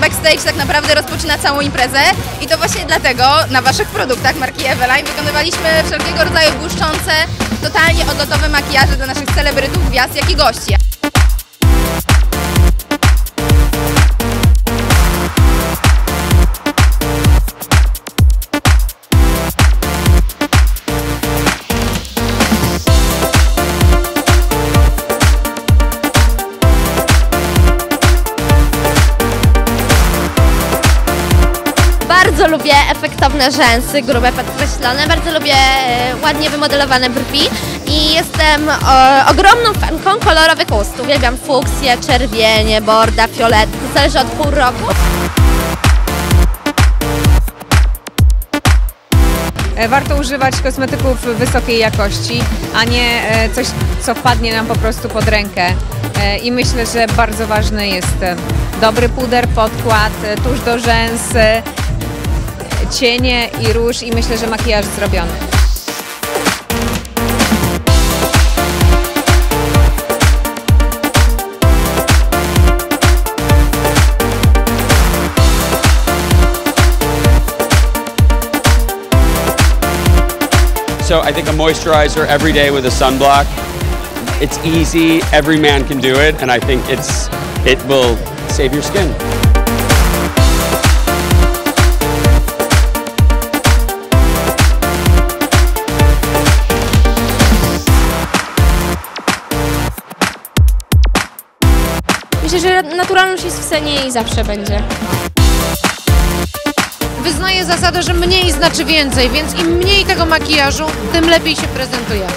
backstage tak naprawdę rozpoczyna całą imprezę i to właśnie dlatego na waszych produktach marki Eveline wykonywaliśmy wszelkiego rodzaju błyszczące, totalnie odlotowe makijaże dla naszych celebrytów, gwiazd, jak i gości. Bardzo lubię efektowne rzęsy, grube podkreślone, bardzo lubię e, ładnie wymodelowane brwi i jestem e, ogromną fanką kolorowych ust. Uwielbiam fuksję, czerwienie, borda, fiolet, zależy od pół roku. E, Warto używać kosmetyków wysokiej jakości, a nie e, coś, co wpadnie nam po prostu pod rękę. I myślę, że bardzo ważny jest dobry puder, podkład, tusz do rzęs, cienie i róż i myślę, że makijaż zrobiony. So I think a moisturizer every day with a sunblock. It's easy, every man can do it, and I think it's it will save your skin. Myślę, że naturalność jest w cenie i zawsze będzie. Wyznaję zasadę, że mniej znaczy więcej, więc im mniej tego makijażu, tym lepiej się prezentujemy.